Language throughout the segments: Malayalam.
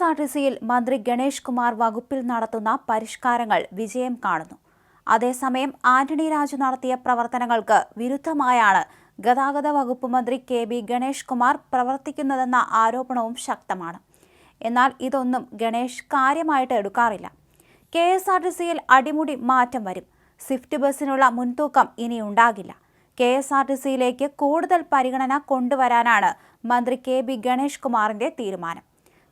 എസ് ആർ ടി സിയിൽ മന്ത്രി ഗണേഷ് കുമാർ വകുപ്പിൽ നടത്തുന്ന പരിഷ്കാരങ്ങൾ വിജയം കാണുന്നു. അതേസമയം ആന്റണി രാജു നടത്തിയ പ്രവർത്തനങ്ങൾക്ക് വിരുദ്ധമായാണ് ഗതാഗത വകുപ്പ് മന്ത്രി കെ ബി ഗണേഷ് കുമാർ പ്രവർത്തിക്കുന്നതെന്ന ആരോപണവും ശക്തമാണ്. എന്നാൽ ഇതൊന്നും ഗണേഷ് കാര്യമായിട്ട് എടുക്കാറില്ല. കെ എസ് ആർ ടി സിയിൽ അടിമുടി മാറ്റം വരും. സ്വിഫ്റ്റ് ബസ്സിനുള്ള മുൻതൂക്കം ഇനി ഉണ്ടാകില്ല. കെ എസ് ആർ ടി സിയിലേക്ക് കൂടുതൽ പരിഗണന കൊണ്ടുവരാനാണ് മന്ത്രി കെ ബി ഗണേഷ് കുമാറിന്റെ തീരുമാനം.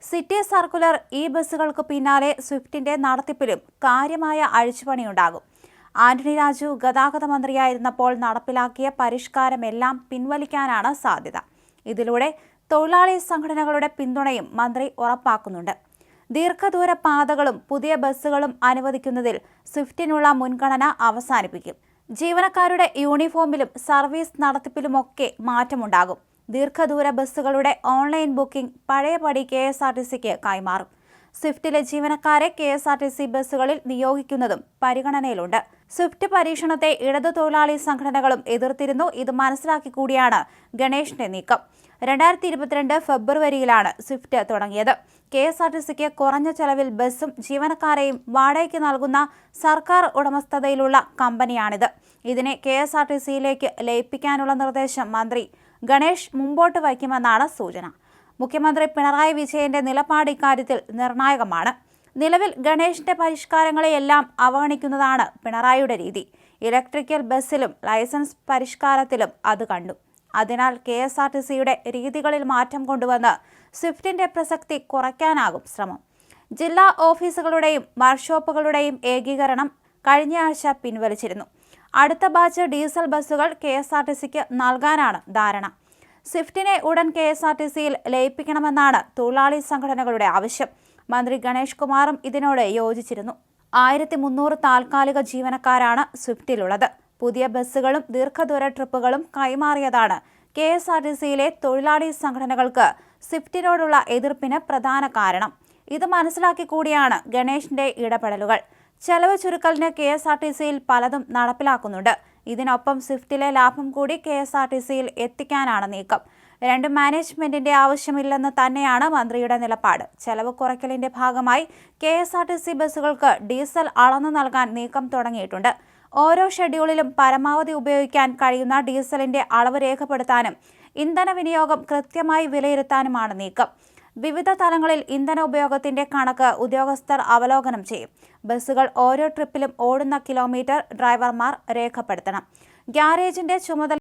സിറ്റി സർക്കുലർ ഈ ബസ്സുകൾക്ക് പിന്നാലെ സ്വിഫ്റ്റിന്റെ നടത്തിപ്പിലും കാര്യമായ അഴിച്ചുപണിയുണ്ടാകും. ആന്റണി രാജു ഗതാഗത മന്ത്രിയായിരുന്നപ്പോൾ നടപ്പിലാക്കിയ പരിഷ്കാരമെല്ലാം പിൻവലിക്കാനാണ് സാധ്യത. ഇതിലൂടെ തൊഴിലാളി സംഘടനകളുടെ പിന്തുണയും മന്ത്രി ഉറപ്പാക്കുന്നുണ്ട്. ദീർഘദൂര പാതകളും പുതിയ ബസ്സുകളും അനുവദിക്കുന്നതിൽ സ്വിഫ്റ്റിനുള്ള മുൻഗണന അവസാനിപ്പിക്കും. ജീവനക്കാരുടെ യൂണിഫോമിലും സർവീസ് നടത്തിപ്പിലുമൊക്കെ മാറ്റമുണ്ടാകും. ദീർഘദൂര ബസ്സുകളുടെ ഓൺലൈൻ ബുക്കിംഗ് പഴയപടി കെ എസ് ആർ ടി സിക്ക് കൈമാറും. സ്വിഫ്റ്റിലെ ജീവനക്കാരെ K S R T C ബസ്സുകളിൽ നിയോഗിക്കുന്നതും പരിഗണനയിലുണ്ട്. സ്വിഫ്റ്റ് പരീക്ഷണത്തെ ഇടതു തൊഴിലാളി സംഘടനകളും എതിർത്തിരുന്നു. ഇത് മനസ്സിലാക്കി കൂടിയാണ് ഗണേഷിന്റെ നീക്കം. രണ്ടായിരത്തി ഇരുപത്തിരണ്ട് ഫെബ്രുവരിയിലാണ് സ്വിഫ്റ്റ് തുടങ്ങിയത്. കെ എസ് ആർ ടി സിക്ക് കുറഞ്ഞ ചെലവിൽ ബസ്സും ജീവനക്കാരെയും വാടകയ്ക്ക് നൽകുന്ന സർക്കാർ ഉടമസ്ഥതയിലുള്ള കമ്പനിയാണിത്. ഇതിനെ കെ എസ് ആർ ടി സിയിലേക്ക് ലയിപ്പിക്കാനുള്ള നിർദ്ദേശം മന്ത്രി ഗണേഷ് മുമ്പോട്ട് വയ്ക്കുമെന്നാണ് സൂചന. മുഖ്യമന്ത്രി പിണറായി വിജയന്റെ നിലപാട് ഇക്കാര്യത്തിൽ നിർണായകമാണ്. നിലവിൽ ഗണേഷിന്റെ പരിഷ്കാരങ്ങളെയെല്ലാം അവഗണിക്കുന്നതാണ് പിണറായിയുടെ രീതി. ഇലക്ട്രിക്കൽ ബസ്സിലും ലൈസൻസ് പരിഷ്കാരത്തിലും അത് കണ്ടു. അതിനാൽ കെ എസ് ആർ ടി സിയുടെ രീതികളിൽ മാറ്റം കൊണ്ടുവന്ന് സ്വിഫ്റ്റിന്റെ പ്രസക്തി കുറയ്ക്കാനാകും ശ്രമം. ജില്ലാ ഓഫീസുകളുടെയും വർക്ക്ഷോപ്പുകളുടെയും ഏകീകരണം കഴിഞ്ഞയാഴ്ച പിൻവലിച്ചിരുന്നു. അടുത്ത ബാച്ച് ഡീസൽ ബസ്സുകൾ കെ എസ് ആർ ടി സിക്ക് നൽകാനാണ് ധാരണ. സ്വിഫ്റ്റിനെ ഉടൻ കെ എസ് ആർ ടി സിയിൽ ലയിപ്പിക്കണമെന്നാണ് തൊഴിലാളി സംഘടനകളുടെ ആവശ്യം. മന്ത്രി ഗണേഷ് കുമാറും ഇതിനോട് യോജിച്ചിരുന്നു. ആയിരത്തി മുന്നൂറ് താൽക്കാലിക ജീവനക്കാരാണ് സ്വിഫ്റ്റിലുള്ളത്. പുതിയ ബസ്സുകളും ദീർഘദൂര ട്രിപ്പുകളും കൈമാറിയതാണ് കെ എസ് ആർ ടി സിയിലെ തൊഴിലാളി സംഘടനകൾക്ക് സ്വിഫ്റ്റിനോടുള്ള എതിർപ്പിന് പ്രധാന കാരണം. ഇത് മനസ്സിലാക്കി കൂടിയാണ് ഗണേഷിന്റെ ഇടപെടലുകൾ. ചെലവ് ചുരുക്കലിന് കെ എസ് ആർ ടി സിയിൽ പലതും നടപ്പിലാക്കുന്നുണ്ട്. ഇതിനൊപ്പം സ്വിഫ്റ്റിലെ ലാഭം കൂടി കെ എസ് ആർ ടി സിയിൽ എത്തിക്കാനാണ് നീക്കം. രണ്ട് മാനേജ്മെന്റിന്റെ ആവശ്യമില്ലെന്ന് തന്നെയാണ് മന്ത്രിയുടെ നിലപാട്. ചെലവ് കുറയ്ക്കലിന്റെ ഭാഗമായി K S R T C ബസ്സുകൾക്ക് diesel അളന്നു നൽകാൻ നീക്കം തുടങ്ങിയിട്ടുണ്ട്. ഓരോ ഷെഡ്യൂളിലും പരമാവധി ഉപയോഗിക്കാൻ കഴിയുന്ന ഡീസലിന്റെ അളവ് രേഖപ്പെടുത്താനും ഇന്ധന വിനിയോഗം കൃത്യമായി വിലയിരുത്താനുമാണ് നീക്കം. വിവിധ തലങ്ങളിൽ ഇന്ധന ഉപയോഗത്തിന്റെ കണക്ക് ഉദ്യോഗസ്ഥർ അവലോകനം ചെയ്യും. ബസ്സുകൾ ഓരോ ട്രിപ്പിലും ഓടുന്ന കിലോമീറ്റർ ഡ്രൈവർമാർ രേഖപ്പെടുത്തണം. ഗ്യാരേജിന്റെ ചുമതല